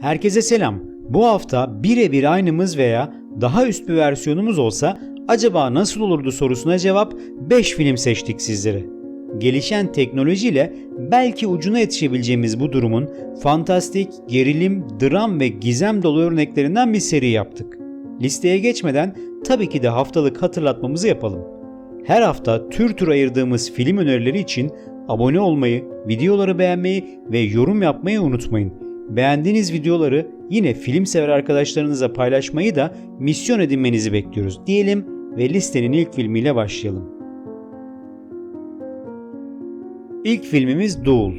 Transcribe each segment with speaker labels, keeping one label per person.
Speaker 1: Herkese selam. Bu hafta birebir aynımız veya daha üst bir versiyonumuz olsa acaba nasıl olurdu sorusuna cevap 5 film seçtik sizlere. Gelişen teknolojiyle belki ucuna yetişebileceğimiz bu durumun fantastik, gerilim, dram ve gizem dolu örneklerinden bir seri yaptık. Listeye geçmeden tabii ki de haftalık hatırlatmamızı yapalım. Her hafta tür tür ayırdığımız film önerileri için abone olmayı, videoları beğenmeyi ve yorum yapmayı unutmayın. Beğendiğiniz videoları yine film sever arkadaşlarınıza paylaşmayı da misyon edinmenizi bekliyoruz diyelim ve listenin ilk filmiyle başlayalım. İlk filmimiz Doğul.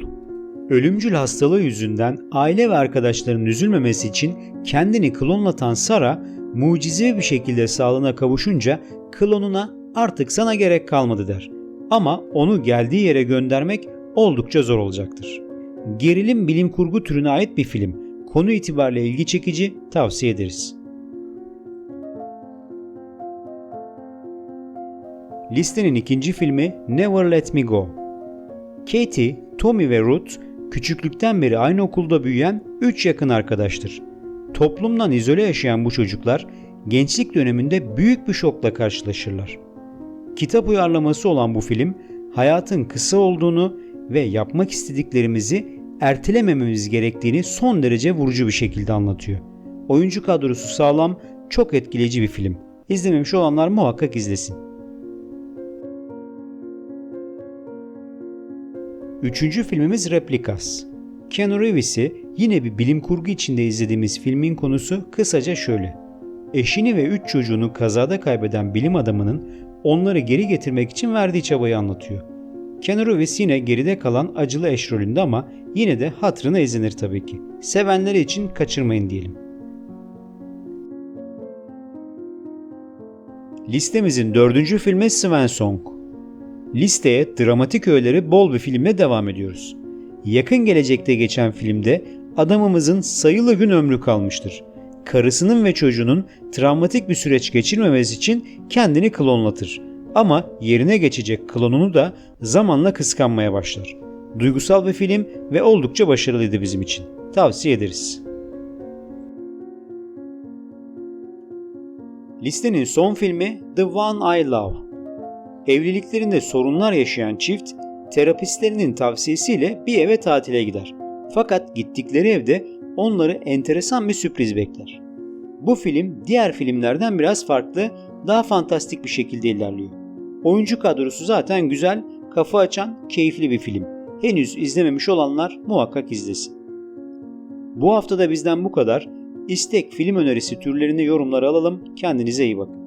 Speaker 1: Ölümcül hastalığı yüzünden aile ve arkadaşlarının üzülmemesi için kendini klonlatan Sara mucizevi bir şekilde sağlığına kavuşunca klonuna artık sana gerek kalmadı der. Ama onu geldiği yere göndermek oldukça zor olacaktır. Gerilim bilim kurgu türüne ait bir film. Konu itibariyle ilgi çekici, tavsiye ederiz. Listenin ikinci filmi Never Let Me Go. Katie, Tommy ve Ruth küçüklükten beri aynı okulda büyüyen 3 yakın arkadaştır. Toplumdan izole yaşayan bu çocuklar gençlik döneminde büyük bir şokla karşılaşırlar. Kitap uyarlaması olan bu film hayatın kısa olduğunu ve yapmak istediklerimizi ertelemememiz gerektiğini son derece vurucu bir şekilde anlatıyor. Oyuncu kadrosu sağlam, çok etkileyici bir film. İzlememiş olanlar muhakkak izlesin. Üçüncü filmimiz Replikas. Keanu Reeves'i yine bir bilim kurgu içinde izlediğimiz filmin konusu kısaca şöyle. Eşini ve üç çocuğunu kazada kaybeden bilim adamının onları geri getirmek için verdiği çabayı anlatıyor. Keanu Reeves yine geride kalan acılı eş rolünde ama yine de hatırına ezilir tabii ki. Sevenleri için kaçırmayın diyelim. Listemizin dördüncü filmi Svensson. Listeye dramatik öğeleri bol bir filmle devam ediyoruz. Yakın gelecekte geçen filmde adamımızın sayılı gün ömrü kalmıştır. Karısının ve çocuğunun travmatik bir süreç geçirmemesi için kendini klonlatır. Ama yerine geçecek klonunu da zamanla kıskanmaya başlar. Duygusal bir film ve oldukça başarılıydı bizim için. Tavsiye ederiz. Listenin son filmi The One I Love. Evliliklerinde sorunlar yaşayan çift terapistlerinin tavsiyesiyle bir eve tatile gider. Fakat gittikleri evde onları enteresan bir sürpriz bekler. Bu film diğer filmlerden biraz farklı, daha fantastik bir şekilde ilerliyor. Oyuncu kadrosu zaten güzel, kafa açan, keyifli bir film. Henüz izlememiş olanlar muhakkak izlesin. Bu hafta da bizden bu kadar. İstek film önerisi türlerini yorumlara alalım. Kendinize iyi bakın.